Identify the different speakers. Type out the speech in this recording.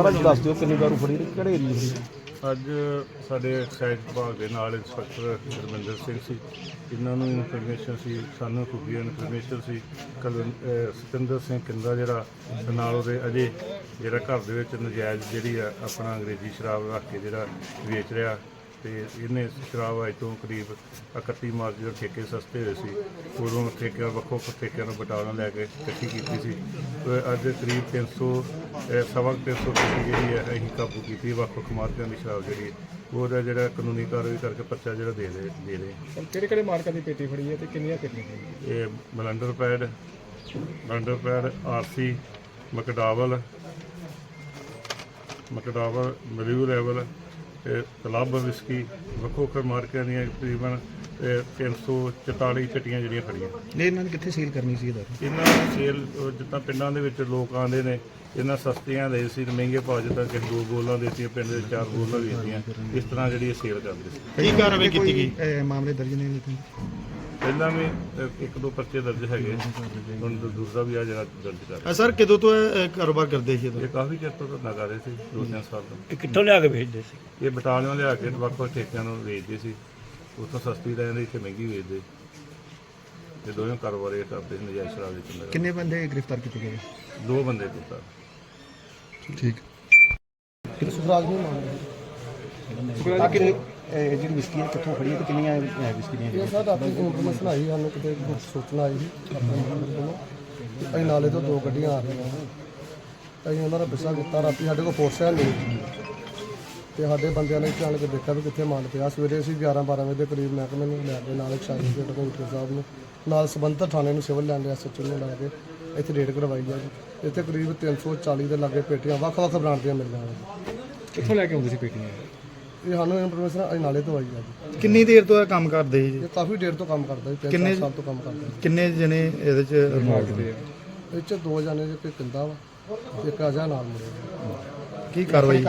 Speaker 1: ਸਾਰਾ ਜੀ, ਦੱਸ ਦਿਓ ਕਿੰਨੀ ਵਾਰੂ ਫੜੀ ਤੇ ਕਿਹੜੇ ਏਰੀਏ ਫੜੀ
Speaker 2: ਅੱਜ ਸਾਡੇ ਐਕਸਾਈਜ਼ ਵਿਭਾਗ ਦੇ ਨਾਲ ਇੰਸਪੈਕਟਰ ਗੁਰਮਿੰਦਰ ਸਿੰਘ ਸੀ। ਇਹਨਾਂ ਨੂੰ ਇਨਫੋਰਮੇਸ਼ਨ ਸੀ, ਸਾਨੂੰ ਖੁਫੀਆ ਇਨਫੋਰਮੇਸ਼ਨ ਸੀ। ਕਲ ਸਤਿੰਦਰ ਸਿੰਘ ਕਿੰਦਾ ਜਿਹੜਾ, ਤੇ ਨਾਲ ਉਹਦੇ ਅਜੇ ਜਿਹੜਾ ਘਰ ਦੇ ਵਿੱਚ ਨਜਾਇਜ਼ ਜਿਹੜੀ ਆ, ਆਪਣਾ ਅੰਗਰੇਜ਼ੀ ਸ਼ਰਾਬ ਰੱਖ ਕੇ ਜਿਹੜਾ ਵੇਚ ਰਿਹਾ। ਤੇ ਇਹਨੇ ਸ਼ਰਾਬ ਅੱਜ ਤੋਂ ਕਰੀਬ 31 ਮਾਰਚ ਜਦੋਂ ਠੇਕੇ ਸਸਤੇ ਹੋਏ ਸੀ। ਉਦੋਂ ਠੇਕਿਆਂ ਵੱਖੋ ਵੱਖ ਠੇਕਿਆਂ ਨੂੰ ਬਟਾਲਾ ਲੈ ਕੇ ਇਕੱਠੀ ਕੀਤੀ ਸੀ। ਤੇ ਅੱਜ ਕਰੀਬ 300 ਅਹ ਸਵਾ ਕੁ 300 ਪੇਟੀ ਜਿਹੜੀ ਹੈ ਅਸੀਂ ਕਾਬੂ ਕੀਤੀ ਵੱਖ ਵੱਖ ਮਾਰਕਿਆਂ ਦੀ ਸ਼ਰਾਬ ਜਿਹੜੀ। ਉਹਦਾ ਜਿਹੜਾ ਕਾਨੂੰਨੀ ਕਾਰਵਾਈ ਕਰਕੇ ਪਰਚਾ ਜਿਹੜਾ ਦੇ ਦੇ ਦੇ ਦੇ
Speaker 3: ਕਿਹੜੇ ਕਿਹੜੇ ਮਾਰਕਾਂ ਦੀ ਪੇਟੀ ਫੜੀ ਹੈ ਤੇ ਕਿੰਨੀਆਂ ਫੜੀਆਂ
Speaker 2: ਇਹ blenders pride blenders pride R C McDowell McDowell ਮਰਿਊ ਲੈਵਲ ਤੇ ਕਲੱਬ ਵਿਸਕੀ ਵੱਖੋ ਵੱਖ ਮਾਰਕਿਆਂ ਦੀਆਂ ਤਕਰੀਬਨ ਇਹ 344 ਚਟੀਆਂ ਜਿਹੜੀਆਂ ਖੜੀਆਂ।
Speaker 1: ਨਹੀਂ ਇਹਨਾਂ ਨੇ ਕਿੱਥੇ ਸੇਲ ਕਰਨੀ ਸੀ ਇਹਦਾ
Speaker 2: ਇਹਨਾਂ ਦੀ ਸੇਲ ਜਿੱਦਾਂ ਪਿੰਡਾਂ ਦੇ ਵਿੱਚ ਲੋਕ ਆਉਂਦੇ ਨੇ ਇਹਨਾਂ ਸਸਤੀਆਂ ਦੇ ਸੀ ਤੇ ਮਹਿੰਗੇ ਭਾਅ ਜਿੱਦਾਂ ਕਿ ਦੋ ਬੋਲਾਂ ਦੇਤੀਆਂ ਪਿੰਡ ਦੇ ਚਾਰ ਬੋਲਾਂ ਵੇਚਦੀਆਂ ਇਸ ਤਰ੍ਹਾਂ ਜਿਹੜੀ ਇਹ ਸੇਲ ਕਰਦੇ ਸੀ।
Speaker 1: ਕੀ ਕਾਰਵਾਈ ਕੀਤੀ ਗਈ? ਮਾਮਲੇ ਦਰਜ ਨੇ ਤੇ?
Speaker 2: ਪਹਿਲਾਂ ਵੀ ਇੱਕ ਦੋ ਪਰਚੇ ਦਰਜ ਹੈਗੇ। ਹੁਣ ਦੂ- ਦੂਸਰਾ ਵੀ ਆ ਜਿਹੜਾ ਦਰਜ ਕਰ
Speaker 1: ਅ, ਸਰ ਕਦੋਂ ਤੋਂ ਇਹ ਕਾਰੋਬਾਰ ਕਰਦੇ ਸੀ
Speaker 2: ਇਹ ਕਾਫੀ ਚਿਰ ਤੋਂ ਧੰਦਾ ਕਰ ਰਹੇ ਸੀ ਦੋ ਤਿੰਨ ਸਾਲ ਤੋਂ।
Speaker 4: ਇਹ ਕਿੱਥੋਂ ਲਿਆ ਕੇ ਵੇਚਦੇ ਸੀ?
Speaker 2: ਇਹ ਬਟਾਲਿਓਂ ਲਿਆ ਕੇ ਵੱਖ ਵੱਖ ਠੇਕਿਆਂ ਨੂੰ ਵੇਚਦੇ ਸੀ। ਉੱਥੋਂ ਸਸਤੀ ਲੈ ਜਾਂਦੇ ਇੱਥੇ ਮਹਿੰਗੀ ਵੇਚਦੇ। ਤੇ ਦੋਵੇਂ ਕਾਰੋਬਾਰ ਇਹ ਕਰਦੇ ਸੀ ਨਜਾਇਜ਼ ਸ਼ਰਾਬ ਵੇਚਣ ਦਾ
Speaker 1: ਕਿੰਨੇ ਬੰਦੇ ਗ੍ਰਿਫਤਾਰ ਕੀਤੇ ਗਏ?
Speaker 2: ਦੋ ਬੰਦੇ ਕੀਤਾ
Speaker 1: ਠੀਕ।
Speaker 5: ਸੁਖਰਾਜ ਨਹੀਂ ਮੰਨਦੇ
Speaker 1: ਕਿ ਇਹ ਜਿਹੜੀ ਵਿਸਕੀ ਹੈ ਕਿੱਥੋਂ ਫੜੀ ਹੈ ਤੇ ਕਿੰਨੀਆਂ ਇਹ ਵਿਸਕੀ ਦੀਆਂ
Speaker 5: ਇਹ ਸਾਡਾ ਆਪਣੀ ਇਨਫੋਰਮੇਸ਼ਨ ਆਈ ਸਾਨੂੰ ਕਿਤੇ ਕੁਛ ਸੂਚਨਾ ਆਈ ਸੀ ਆਪਣੇ ਨੰਬਰ ਕੋਲੋਂ। ਅਸੀਂ ਨਾਲੇ ਤੋਂ ਦੋ ਗੱਡੀਆਂ ਆ ਰਹੀਆਂ ਅਸੀਂ ਉਹਨਾਂ ਦਾ ਪਿੱਛਾ ਕੀਤਾ ਰਾਤੀ ਸਾਡੇ ਕੋਲ ਫੋਰਸ ਹੈ ਨਹੀਂ। ਤੇ ਸਾਡੇ ਬੰਦਿਆਂ ਨੇ ਚੱਲ ਕੇ ਦੇਖਿਆ ਵੀ ਕਿੱਥੇ ਮਾਲ ਪਿਆ। ਸਵੇਰੇ ਅਸੀਂ 11 12 ਵਜੇ ਦੇ ਕਰੀਬ ਮਹਿਕਮੇ ਨੂੰ ਲੈ ਕੇ ਨਾਲ ਐਕਸਾਈਜ਼ ਦੇ ਡਿਪਟੀ ਸਾਹਿਬ ਨੂੰ ਨਾਲ ਸੰਬੰਧਿਤ ਥਾਣੇ ਨੂੰ ਸਿਵਲ ਲੈਂਦੇ ਐਸਐਚਓ ਨੂੰ ਲੈ ਕੇ ਇੱਥੇ ਰੇਡ ਕਰਵਾਈ ਜੀ। ਇੱਥੇ ਕਰੀਬ 340 ਦੇ ਲਾਗੇ ਪੇਟੀਆਂ ਵੱਖ-ਵੱਖ ਬ੍ਰਾਂਡ ਦੀਆਂ ਮਿਲੀਆਂ
Speaker 3: ਕਿੱਥੋਂ ਲੈ ਕੇ ਆਉਂਦੇ ਸੀ ਪੇਟੀਆਂ?
Speaker 5: ਇਹ ਸਾਨੂੰ ਇਨਫੋਰਮੇਸ਼ਨ ਅਸੀਂ ਨਾਲੇ ਤੋਂ ਆਈ ਆ ਜੀ
Speaker 1: ਕਿੰਨੀ ਦੇਰ ਤੋਂ ਇਹ ਕੰਮ ਕਰਦੇ ਸੀ ਜੀ
Speaker 5: ਇਹ ਕਾਫੀ ਦੇਰ ਤੋਂ ਕੰਮ ਕਰਦਾ ਜੀ ਤਿੰਨ
Speaker 1: ਕਿੰਨੇ-
Speaker 5: ਚਾਰ ਸਾਲ ਤੋਂ ਕੰਮ ਕਰਦਾ ਜੀ।
Speaker 1: ਕਿੰਨੇ ਜਣੇ ਇਹਦੇ ਚ involved ਨੇ?
Speaker 5: ਇਹ ਚ ਦੋ ਜਾਣੇ ਜੇ ਕੋਈ ਕਿੰਦਾ ਵਾ ਇੱਕ ਅਜਾ ਨਾਲ ਮੁੰਡੇ
Speaker 1: ਕੀ ਕਾਰਵਾਈ